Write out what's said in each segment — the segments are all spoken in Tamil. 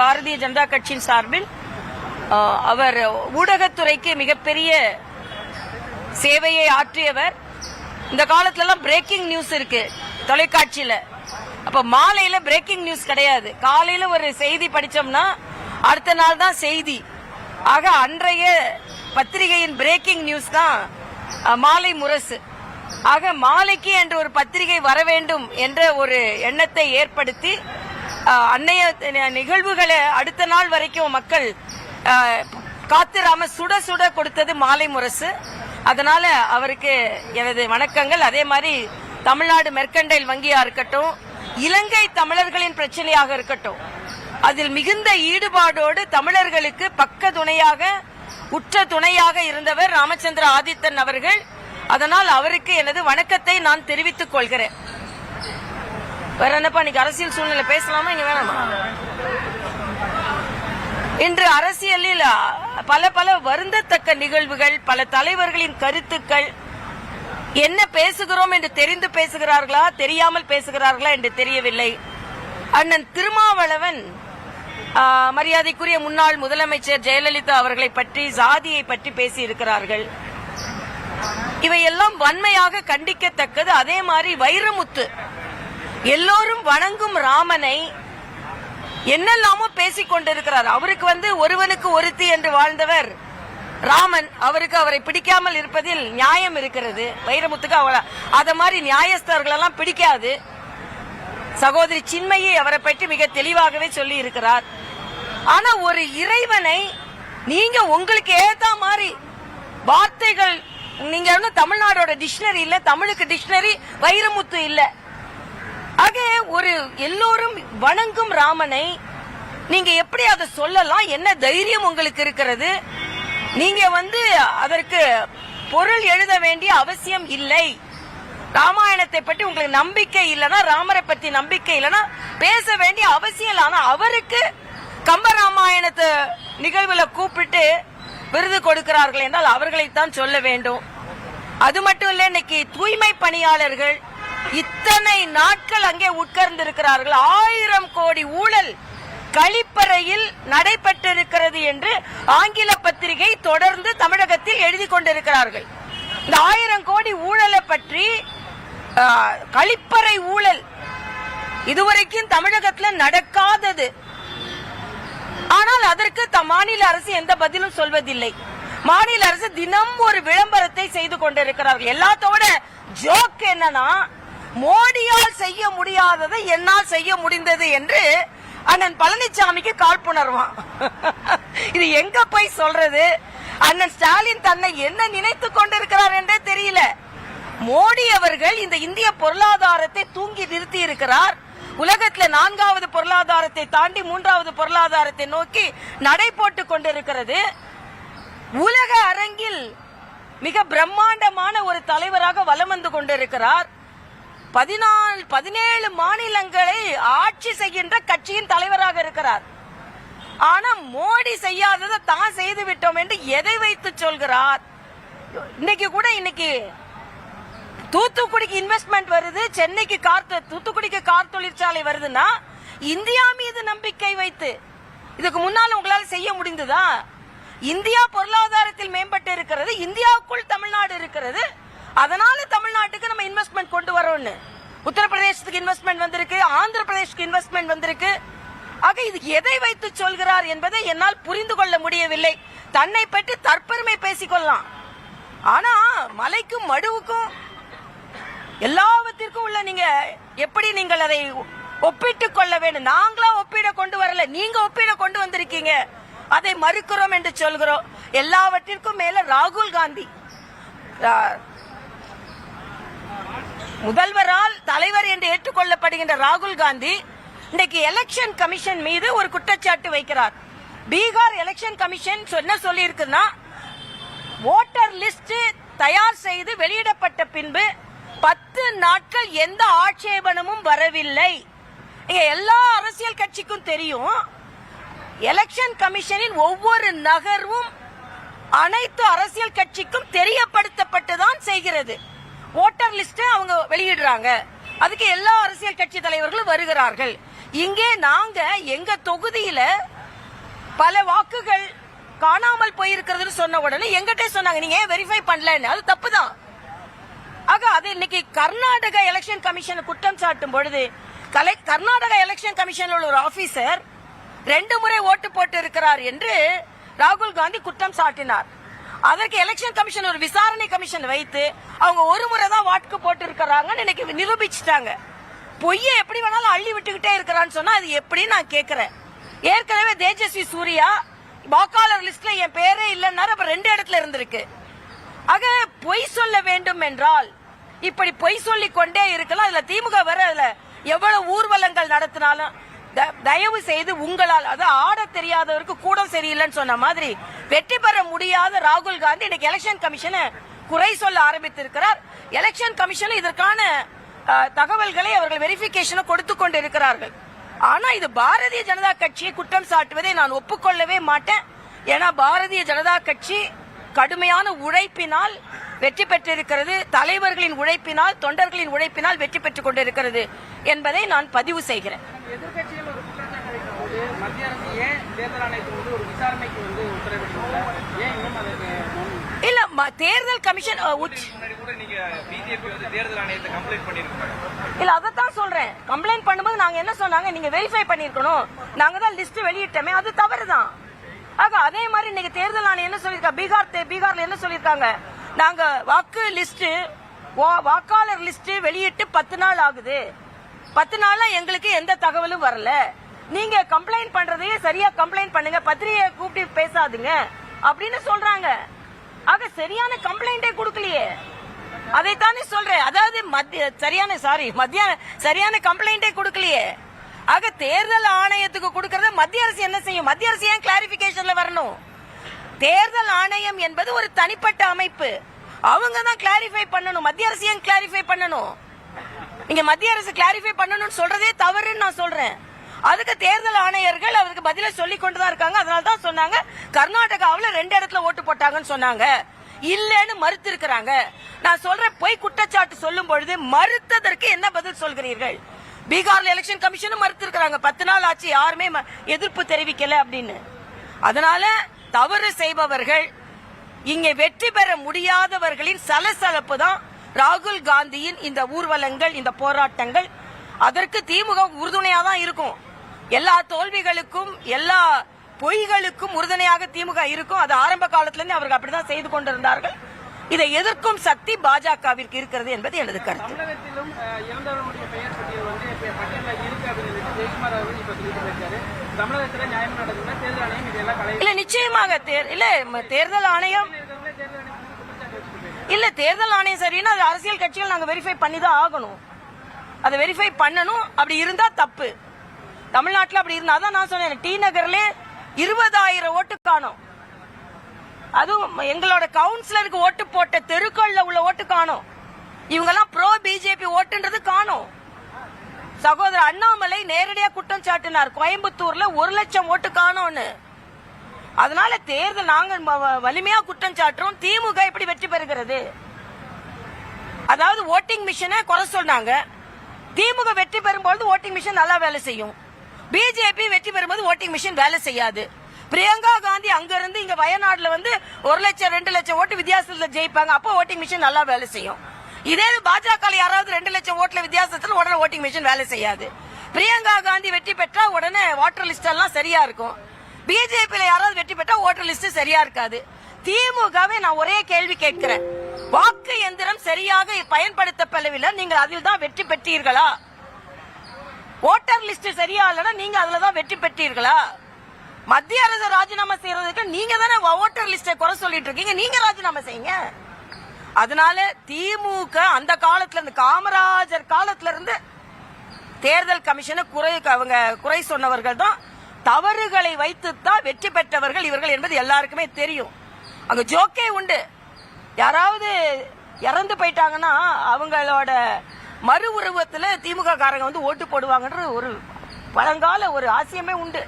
பாரதிய ஜனதா கட்சியின் சார்பில் அவர் ஊடகத்துறைக்கு மிகப்பெரிய சேவையை ஆற்றியவர். இந்த காலத்துல எல்லாம் பிரேக்கிங் நியூஸ் இருக்கு தொலைக்காட்சியில. அப்ப மாலையில பிரேக்கிங் நியூஸ் கிடையாது. காலையில ஒரு செய்தி படிச்சோம்னா அடுத்த நாள் தான் செய்தி. ஆக அன்றைய பத்திரிகையின் பிரேக்கிங் நியூஸ் தான் மாலை முரசு. ஆக மாலைக்கு என்று ஒரு பத்திரிகை வர வேண்டும் என்ற ஒரு எண்ணத்தை ஏற்படுத்தி அன்னைய நிகழ்வுகளை அடுத்த நாள் வரைக்கும் மக்கள் காத்திராம சுட சுட கொடுத்தது மாலை முரசு. அதனால அவருக்கு எனது வணக்கங்கள். அதே மாதிரி தமிழ்நாடு மெர்கண்டைல் வங்கியா இருக்கட்டும் இலங்கை தமிழர்களின் பிரச்சனையாக இருக்கட்டும் அதில் மிகுந்த ஈடுபாடோடு தமிழர்களுக்கு பக்க துணையாக உற்ற துணையாக இருந்தவர் ராமச்சந்திர ஆதித்தன் அவர்கள். அதனால் அவருக்கு எனது வணக்கத்தை நான் தெரிவித்துக் கொள்கிறேன். வேற என்னப்பா இன்னைக்கு அரசியல் சூழ்நிலை பேசலாமா இங்க வேணாமா? இன்று அரசியலில் பல பல வருந்தத்தக்க நிகழ்வுகள் பல தலைவர்களின் கருத்துக்கள் என்ன பேசுகிறோம் என்று தெரிந்து பேசுகிறார்களா தெரியாமல் பேசுகிறார்களா என்று தெரியவில்லை. அண்ணன் திருமாவளவன் மரியாதைக்குரிய முன்னாள் முதலமைச்சர் ஜெயலலிதா அவர்களை பற்றி சாதியை பற்றி பேசியிருக்கிறார்கள். இவையெல்லாம் வன்மையாக கண்டிக்கத்தக்கது அதே மாதிரி வைரமுத்து எல்லோரும் வணங்கும் ராமனை என்னெல்லாமோ பேசிக் கொண்டிருக்கிறார். அவருக்கு வந்து ஒருவனுக்கு ஒருத்தி என்று வாழ்ந்தவர் ராமன். அவருக்கு அவரை பிடிக்காமல் இருப்பதில் நியாயம் இருக்கிறது. வைரமுத்துக்கு அவரை அத மாதிரி நியாயஸ்தர்கள் எல்லாம் பிடிக்காது. சகோதரி சின்மையை அவரை பற்றி மிக தெளிவாகவே சொல்லி இருக்கிறார் ஆனா ஒரு இறைவனை நீங்க உங்களுக்கு ஏத்த மாதிரி வார்த்தைகள் நீங்க தமிழ்நாடோட டிக்ஷனரி இல்ல தமிழுக்கு டிக்ஷனரி வைரமுத்து இல்லை. ஆக ஒரு எல்லோரும் வணங்கும் ராமனை நீங்க எப்படி அதை சொல்லலாம்? என்ன தைரியம் உங்களுக்கு இருக்கிறது? நீங்க வந்து அதற்கு பொருள் எழுத வேண்டிய அவசியம் இல்லை. ராமாயணத்தை பற்றி உங்களுக்கு நம்பிக்கை இல்லைன்னா ராமரை பத்தி நம்பிக்கை இல்லைன்னா பேச வேண்டிய அவசியம் இல்லை. ஆனா அவருக்கு கம்ப ராமாயணத்தை நிகழ்வுல கூப்பிட்டு விருது கொடுக்கிறார்கள் என்றால் அவர்களைத்தான் சொல்ல வேண்டும். அது மட்டும் இல்லை இன்னைக்கு தூய்மை பணியாளர்கள் இத்தனை நாட்கள் அங்கே உட்கார்ந்து இருக்கிறார்கள் ஆயிரம் கோடி ஊழல் கழிப்பறையில் நடைபெற்றிருக்கிறது என்று ஆங்கில பத்திரிகை தொடர்ந்து தமிழகத்தில் எழுதி கொண்டிருக்கிறார்கள். இந்த ஆயிரம் கோடி ஊழலை பற்றி கழிப்பறை ஊழல் இதுவரைக்கும் தமிழகத்தில் நடக்காதது. ஆனால் அதற்கு மாநில அரசு எந்த பதிலும் சொல்வதில்லை. மாநில அரசு தினம் ஒரு விளம்பரத்தை செய்து கொண்டிருக்கிறார்கள். எல்லாத்தோட ஜோக் என்னன்னா மோடியால் செய்ய முடியாததை என்னால் செய்ய முடிந்தது என்று அண்ணன் பழனிசாமிக்கு காழ்ப்புணர்வான். இது எங்க போய் சொல்றது? அண்ணன் ஸ்டாலின் தன்னை என்ன நினைத்து கொண்டிருக்கிறார் என்றே தெரியல. மோடி அவர்கள் இந்த இந்திய பொருளாதாரத்தை தூங்கி நிறுத்தி இருக்கிறார். உலகத்துல நான்காவது பொருளாதாரத்தை தாண்டி மூன்றாவது பொருளாதாரத்தை நோக்கி நடை போட்டு கொண்டிருக்கிறது. உலக அரங்கில் மிக பிரம்மாண்டமான ஒரு தலைவராக வலம் வந்து கொண்டிருக்கிறார். பதினாலு பதினேழு மாநிலங்களை ஆட்சி செய்கின்ற கட்சியின் தலைவராக இருக்கிறார். ஆனா மோடி செய்யாததை தான் செய்து விட்டோம் என்று எதை வைத்து சொல்கிறார்? இன்னைக்கு கூட இன்னைக்கு தூத்துக்குடிக்கு இன்வெஸ்ட்மெண்ட் வருது சென்னைக்கு கார் தூத்துக்குடிக்கு கார் தொழிற்சாலை வருதுன்னா இந்தியா மீது நம்பிக்கை வைத்து இதுக்கு முன்னால உங்களால செய்ய முடிந்ததா? இந்தியா பொருளாதாரத்தில் மேம்பட்டு இருக்கிறது இந்தியாவுக்குள் தமிழ்நாடு இருக்கிறது அதனால தமிழ்நாட்டுக்கு நம்ம இன்வெஸ்ட்மெண்ட் கொண்டு வரோம்னு. உத்தரப்பிரதேசத்துக்கு இன்வெஸ்ட்மெண்ட் வந்திருக்கு ஆந்திர பிரதேசத்துக்கு இன்வெஸ்ட்மெண்ட் வந்திருக்கு. ஆக இது எதை வைத்து சொல்கிறார் என்பதை என்னால் புரிந்து கொள்ள முடியவில்லை. தன்னை பற்றி தற்பெருமை பேசிக்கொள்ளலாம். ஆனா மலைக்கும் மடுவுக்கும் எல்லாவற்றிற்கும் உள்ள நீங்க எப்படி நீங்கள் அதை ஒப்பிட்டு கொள்ள வேண்டும்? நாங்களா ஒப்பிட கொண்டு வரல. நீங்க ஒப்பிட கொண்டு வந்திருக்கீங்க. அதை மறுக்கிறோம் என்று சொல்கிறோம். எல்லாவற்றிற்கும் மேல ராகுல் காந்தி. முதல்வரால் தலைவர் என்று ஏற்றுக்கொள்ளப்படுகின்ற ராகுல் காந்தி இன்னைக்கு எலெக்ஷன் கமிஷன் மீது ஒரு குற்றச்சாட்டு வைக்கிறார். பீகார் எலெக்ஷன் கமிஷன் என்ன சொல்லியிருக்குன்னா ஓட்டர் லிஸ்ட் தயார் செய்து வெளியிடப்பட்ட பின்பு பத்து நாட்கள் எந்த ஆட்சேபனமும் வரவில்லை. எல்லா அரசியல் கட்சிக்கும் தெரியும் எலெக்ஷன் கமிஷனின் ஒவ்வொரு நகர்வும் அனைத்து அரசியல் கட்சிக்கும் தெரியப்படுத்தப்பட்டுதான் செய்கிறது. ஓட்டர் லிஸ்ட் அவங்க வெளியிடுறாங்க. அதுக்கு எல்லா அரசியல் கட்சி தலைவர்களும் வருகிறார்கள். இங்கே நாங்க எங்க தொகுதியில பல வாக்குகள் காணாமல் போயிருக்கிறதுன்னு சொன்ன உடனே எங்கிட்ட சொன்னாங்க நீங்க ஏன் வெரிஃபை பண்ணலன்னு? அது தப்புதான். ஆக அது இன்னைக்கு கர்நாடக எலெக்ஷன் கமிஷன் குற்றம் சாட்டும் பொழுது கலை கர்நாடக எலெக்ஷன் கமிஷன்ல உள்ள ஒரு ஆபீசர் ரெண்டு முறை ஓட்டு போட்டு இருக்கிறார் என்று ராகுல் காந்தி குற்றம் சாட்டினார். அதற்கு எலெக்ஷன் கமிஷன் ஒரு விசாரணை கமிஷன் வைத்து அவங்க ஒரு முறை தான் வாக்கு போட்டு இருக்கிறாங்கன்னு இன்னைக்கு நிரூபிச்சிட்டாங்க. பொய்யை எப்படி வேணாலும் அள்ளி விட்டுக்கிட்டே இருக்கிறான்னு சொன்னா அது எப்படி நான் கேட்கிறேன். ஏற்கனவே தேஜஸ்வி சூர்யா வாக்காளர் லிஸ்ட்ல என் பேரே இல்லைன்னாரு அப்ப ரெண்டு இடத்துல இருந்திருக்கு. ஆக பொய் சொல்ல வேண்டும் என்றால் இப்படி பொய் சொல்லி கொண்டே இருக்கலாம். அதுல திமுக வர அதுல எவ்வளவு ஊர்வலங்கள் நடத்தினாலும் தயவு செய்து உங்களால் அது ஆட தெரியாதவருக்கு கூட சரியில்லைன்னு சொன்ன மாதிரி வெற்றி பெற முடியாத ராகுல் காந்தி இன்னைக்கு எலெக்ஷன் கமிஷனை குறை சொல்ல ஆரம்பித்திருக்கிறார். எலெக்ஷன் கமிஷன் இதற்கான தகவல்களை அவர்கள் வெரிபிகேஷனை கொடுத்து கொண்டு இருக்கிறார்கள் ஆனா இது பாரதிய ஜனதா கட்சியை குற்றம் சாட்டுவதை நான் ஒப்புக்கொள்ளவே மாட்டேன். ஏன்னா பாரதிய ஜனதா கட்சி கடுமையான உழைப்பினால் வெற்றி பெற்றிருக்கிறது. தலைவர்களின் உழைப்பினால் தொண்டர்களின் உழைப்பினால் வெற்றி பெற்றுக் கொண்டிருக்கிறது என்பதை நான் பதிவு செய்கிறேன். வைக்கும்போது மத்திய அரசு ஏன் தேர்தல் ஆணையத்துக்கு வந்து ஒரு விசாரணைக்கு வந்து உத்தரவிடல ஏன் இன்னும் மௌனம்? இல்ல தேர்தல் கமிஷன் வந்து இல்ல அதத்தான் சொல்றேன். கம்ப்ளைண்ட் பண்ணும்போது நாங்க என்ன சொன்னாங்க? நீங்க வெரிஃபை பண்ணிருக்கணும். நாங்க தான் லிஸ்ட் வெளியிட்டோமே அது தவறுதான். ஆக அதே மாதிரி இன்னைக்கு தேர்தல் ஆணையம் என்ன சொல்லிருக்கா பீகார் தே- பீகார்ல என்ன சொல்லிருக்காங்க நாங்க வாக்கு லிஸ்ட் வாக்காளர் லிஸ்ட் வெளியிட்டு பத்து நாள் ஆகுது. பத்து நாள்ல எங்களுக்கு எந்த தகவலும் வரல. நீங்க கம்ப்ளைண்ட் பண்றதையே சரியா கம்ப்ளைண்ட் பண்ணுங்க பத்திரிகையை கூப்பிட்டு பேசாதுங்க அப்படின்னு சொல்றாங்க. ஆக சரியான கம்ப்ளைண்டே கொடுக்கலையே. அதைத்தானே சொல்றேன். அதாவது மத்திய சரியான சாரி மத்திய சரியான கம்ப்ளைண்டே கொடுக்கலையே. ஆக தேர்தல் ஆணையத்துக்கு கொடுக்கறத மத்திய அரசு என்ன செய்யும்? மத்திய அரசு ஏன் கிளாரிபிகேஷன்ல வரணும்? தேர்தல் ஆணையம் என்பது ஒரு தனிப்பட்ட அமைப்பு. அவங்க தான் கிளாரிஃபை பண்ணணும். மத்திய அரசு ஏன் கிளாரிஃபை பண்ணணும்? நீங்க மத்திய அரசு கிளாரிஃபை பண்ணணும்னு சொல்றதே தவறுன்னு நான் சொல்றேன். அதுக்கு தேர்தல் ஆணையர்கள் அவருக்கு பதில சொல்லி கொண்டுதான் இருக்காங்க. அதனால தான் சொன்னாங்க கர்நாடகாவில் ரெண்டு இடத்துல ஓட்டு போட்டாங்கன்னு சொன்னாங்க. இல்லைன்னு மறுத்து இருக்கிறாங்க நான் சொல்றேன் பொய் குற்றச்சாட்டு சொல்லும் பொழுது மறுத்ததற்கு என்ன பதில் சொல்கிறீர்கள்? பீகார்ல எலெக்ஷன் கமிஷனும் மறுத்து இருக்கிறாங்க பத்து நாள் ஆச்சு யாருமே ம- எதிர்ப்பு தெரிவிக்கல அப்படின்னு. அதனால தவறு செய்பவர்கள் இங்கே வெற்றி பெற முடியாதவர்களின் சலசலப்பு தான் ராகுல் காந்தியின் இந்த ஊர்வலங்கள் இந்த போராட்டங்கள். அதற்கு திமுக உறுதுணையாக தான் இருக்கும். எல்லா தோல்விகளுக்கும் எல்லா பொய்களுக்கும் உறுதுணையாக திமுக இருக்கும். அது ஆரம்ப காலத்துல இருந்து அவர்கள் அப்படிதான் செய்து கொண்டிருந்தார்கள். இதை எதிர்க்கும் சக்தி பாஜகவிற்கு இருக்கிறது என்பது எனது கருத்து. இல்ல நிச்சயமாக இல்ல தேர்தல் ஆணையம். இல்ல தேர்தல் ஆணையம் சரின்னா அது அரசியல் கட்சிகள் நாங்க வெரிஃபை பண்ணி தான் ஆகணும். அதை வெரிஃபை பண்ணணும். அப்படி இருந்தா தப்பு. தமிழ்நாட்டில் அப்படி இருந்தா தான் நான் சொன்னேன். டி நகர்லே இருபதாயிரம் ஓட்டு காணும். அதுவும் எங்களோட கவுன்சிலருக்கு ஓட்டு போட்ட தெருக்கள்ல உள்ள ஓட்டு காணும். இவங்கெல்லாம் ப்ரோ பிஜேபி ஓட்டுன்றது காணும். சகோதரர் அண்ணாமலை நேரடியா குற்றம் சாட்டினார். கோயம்புத்தூர்ல ஒரு லட்சம் ஓட்டு காணும்னு. அதனால தேர்தல் நாங்கள் வ- வ- வலிமையா குற்றம் சாட்டுறோம். திமுக எப்படி வெற்றி பெறுகிறது? அதாவது ஓட்டிங் மிஷினை குறை சொன்னாங்க திமுக வெற்றி பெறும்போது ஓட்டிங் மிஷின் நல்லா வேலை செய்யும். பிஜேபி வெற்றி பெறும்போது ஓட்டிங் மிஷின் வேலை செய்யாது. பிரியங்கா காந்தி அங்க இருந்து இங்க வயநாடுல வந்து ஒரு லட்சம் ரெண்டு லட்சம் ஓட்டு வித்தியாசத்துல ஜெயிப்பாங்க. அப்போ ஓட்டிங் மிஷின் நல்லா வேலை செய்யும். இதே பாஜக யாராவது ரெண்டு லட்சம் ஓட்டுல வித்தியாசத்துல உடனே ஓட்டிங் மிஷின் வேலை செய்யாது. பிரியங்கா காந்தி வெற்றி பெற்றா உடனே வாட்டர் லிஸ்ட் எல்லாம் சரியா இருக்கும். பிஜேபியில யாராவது வெற்றி பெற்றா ஓட்டர் லிஸ்ட் சரியா இருக்காது. திமுகவே நான் ஒரே கேள்வி கேட்கிறேன். வாக்கு எந்திரம் சரியாக பயன்படுத்தப்படவில்லை. நீங்கள் அதில் தான் வெற்றி பெற்றீர்களா? ஓட்டர் லிஸ்ட் சரியா இல்லைன்னா நீங்க அதுல தான் வெற்றி பெற்றீர்களா? மத்திய அரசு ராஜினாமா செய்யறதுக்கு நீங்க தானே ஓட்டர் லிஸ்டை குறை சொல்லிட்டு இருக்கீங்க. நீங்க ராஜினாமா செய்யுங்க. அதனால திமுக அந்த காலத்துல இருந்து காமராஜர் காலத்துல இருந்து தேர்தல் கமிஷனை குறை அவங்க குறை சொன்னவர்கள் தான். தவறுகளை வைத்துத்தான் வெற்றி பெற்றவர்கள் இவர்கள் என்பது எல்லாருக்குமே தெரியும். அங்க ஜோக்கே உண்டு. யாராவது இறந்து போயிட்டாங்கன்னா அவங்களோட மறு உருவத்துல திமுக காரங்க வந்து ஓட்டு போடுவாங்கன்ற ஒரு பழங்கால ஒரு ஆசியமே உண்டு.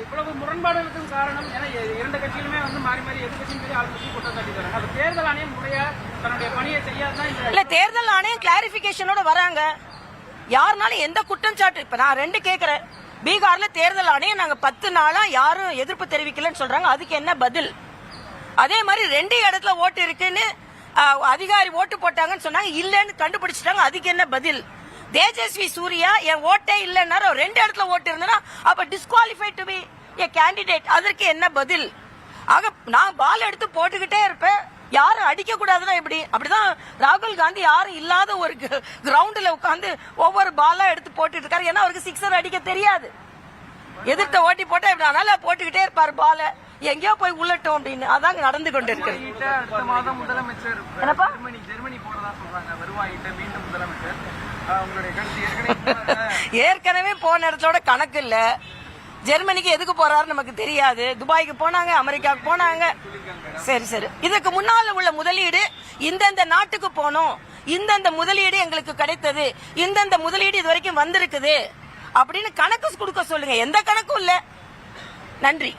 இவ்வளவு முரண்பாடுகளுக்கும் காரணம் ஏன்னா இ- இரண்டு கட்சிகளுமே வந்து மாறி மாறி எதிர்கட்சியும் குற்றம் அப்ப தேர்தல் ஆணையம் முறையா தன்னுடைய பணியை செய்யாதான் இந்த இல்ல தேர்தல் ஆணையம் கிளாரிபிகேஷனோட வராங்க. யாருனாலும் எந்த குற்றச்சாட்டு இப்ப நான் ரெண்டு கேக்குறேன். பீகார்ல தேர்தல் ஆணையம் நாங்க பத்து நாளா யாரும் எதிர்ப்பு தெரிவிக்கலன்னு சொல்றாங்க. அதுக்கு என்ன பதில்? அதே மாதிரி ரெண்டு இடத்துல ஓட்டு இருக்குன்னு அதிகாரி ஓட்டு போட்டாங்கன்னு சொன்னாங்க. இல்லைன்னு கண்டுபிடிச்சிட்டாங்க. அதுக்கு என்ன பதில்? தேஜஸ்வி சூர்யா என் ஓட்டே இல்லைன்னாரு. ரெண்டு இடத்துல ஓட்டு இருந்தனா அப்ப disqualified to be a candidate அதற்கு என்ன பதில்? ஆக நான் பால் எடுத்து போட்டுக்கிட்டே இருப்பேன். யாரும் அடிக்க கூடாதுன்னா எப்படி? அப்படிதான் ராகுல் காந்தி யாரும் இல்லாத ஒரு கிரவுண்டில் உட்காந்து ஒவ்வொரு பாலா எடுத்து போட்டுட்டு இருக்காரு ஏன்னா அவருக்கு சிக்ஸர் அடிக்க தெரியாது. எதிர்த்த ஓட்டி போட்டா இப்படி அதனால போட்டுக்கிட்டே இருப்பார் பாலை எங்கேயோ போய் உள்ளட்டும் அப்படின்னு. அதாங்க நடந்து கொண்டு இருக்கு அடுத்த மாதம் முதலமைச்சர் என்னப்பா? ஜெர்மனி ஜெர்மனி போறதா சொல்றாங்க. வருவாயிட்ட மீண்டும் முதலமைச்சர். ஏற்கனவே போன இடத்தோட கணக்கு இல்ல. ஜெர்மனிக்கு எதுக்கு போறாரு நமக்கு தெரியாது. துபாய்க்கு போனாங்க அமெரிக்காவுக்கு போனாங்க. சரி சரி. இதுக்கு முன்னால உள்ள முதலீடு இந்தந்த நாட்டுக்கு போனோம். இந்தந்த முதலீடு எங்களுக்கு கிடைத்தது. இந்தந்த முதலீடு இது வரைக்கும் வந்திருக்குது. அப்படின்னு கணக்கு கொடுக்க சொல்லுங்க. எந்த கணக்கும் இல்ல. நன்றி.